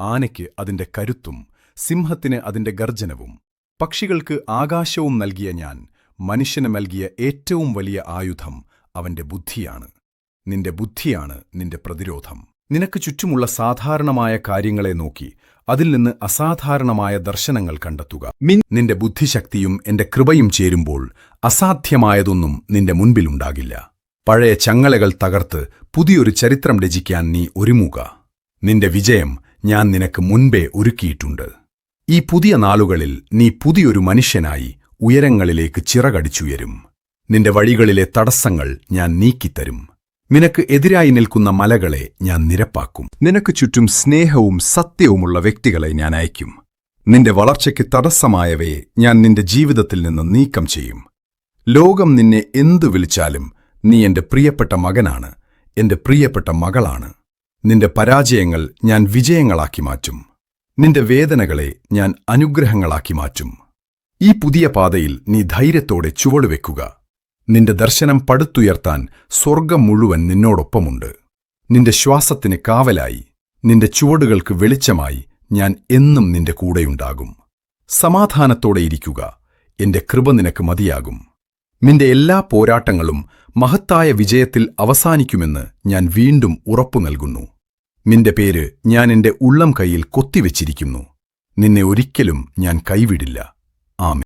ആനയ്ക്ക് അതിന്റെ കരുത്തും സിംഹത്തിന് അതിന്റെ ഗർജനവും പക്ഷികൾക്ക് ആകാശവും നൽകിയ ഞാൻ മനുഷ്യന് നൽകിയ ഏറ്റവും വലിയ ആയുധം അവന്റെ ബുദ്ധിയാണ്. നിന്റെ ബുദ്ധിയാണ് നിന്റെ പ്രതിരോധം. നിനക്ക് ചുറ്റുമുള്ള സാധാരണമായ കാര്യങ്ങളെ നോക്കി അതിൽ നിന്ന് അസാധാരണമായ ദർശനങ്ങൾ കണ്ടെത്തുക. നിന്റെ ബുദ്ധിശക്തിയും എന്റെ കൃപയും ചേരുമ്പോൾ അസാധ്യമായതൊന്നും നിന്റെ മുൻപിലുണ്ടാകില്ല. പഴയ ചങ്ങലകൾ തകർത്ത് പുതിയൊരു ചരിത്രം രചിക്കാൻ നീ ഒരുമുക നിന്റെ വിജയം ഞാൻ നിനക്ക് മുൻപേ ഒരുക്കിയിട്ടുണ്ട്. ഈ പുതിയ നാളുകളിൽ നീ പുതിയൊരു മനുഷ്യനായി ഉയരങ്ങളിലേക്ക് ചിറകടിച്ചുയരും. നിന്റെ വഴികളിലെ തടസ്സങ്ങൾ ഞാൻ നീക്കിത്തരും. നിനക്ക് എതിരായി നിൽക്കുന്ന മലകളെ ഞാൻ നിരപ്പാക്കും. നിനക്ക് ചുറ്റും സ്നേഹവും സത്യവുമുള്ള വ്യക്തികളെ ഞാൻ അയക്കും നിന്റെ വളർച്ചയ്ക്ക് തടസ്സമായവയെ ഞാൻ നിന്റെ ജീവിതത്തിൽ നിന്ന് നീക്കം ചെയ്യും. ലോകം നിന്നെ എന്തു വിളിച്ചാലും നീ എന്റെ പ്രിയപ്പെട്ട മകനാണ്. എന്റെ പ്രിയപ്പെട്ട മകളാണ്. നിന്റെ പരാജയങ്ങൾ ഞാൻ വിജയങ്ങളാക്കി മാറ്റും. നിന്റെ വേദനകളെ ഞാൻ അനുഗ്രഹങ്ങളാക്കി മാറ്റും. ഈ പുതിയ പാതയിൽ നീ ധൈര്യത്തോടെ ചുവടുവെക്കുക നിന്റെ ദർശനം പടുത്തുയർത്താൻ സ്വർഗം മുഴുവൻ നിന്നോടൊപ്പമുണ്ട്. നിന്റെ ശ്വാസത്തിന് കാവലായി നിന്റെ ചുവടുകൾക്ക് വെളിച്ചമായി ഞാൻ എന്നും നിന്റെ കൂടെയുണ്ടാകും. സമാധാനത്തോടെ ഇരിക്കുക എന്റെ കൃപ നിനക്ക് മതിയാകും. നിന്റെ എല്ലാ പോരാട്ടങ്ങളും മഹത്തായ വിജയത്തിൽ അവസാനിക്കുമെന്ന് ഞാൻ വീണ്ടും ഉറപ്പു നൽകുന്നു. നിന്റെ പേര് ഞാൻ എന്റെ ഉള്ളം കൈയിൽ കൊത്തിവെച്ചിരിക്കുന്നു. നിന്നെ ഒരിക്കലും ഞാൻ കൈവിടില്ല. ആമേ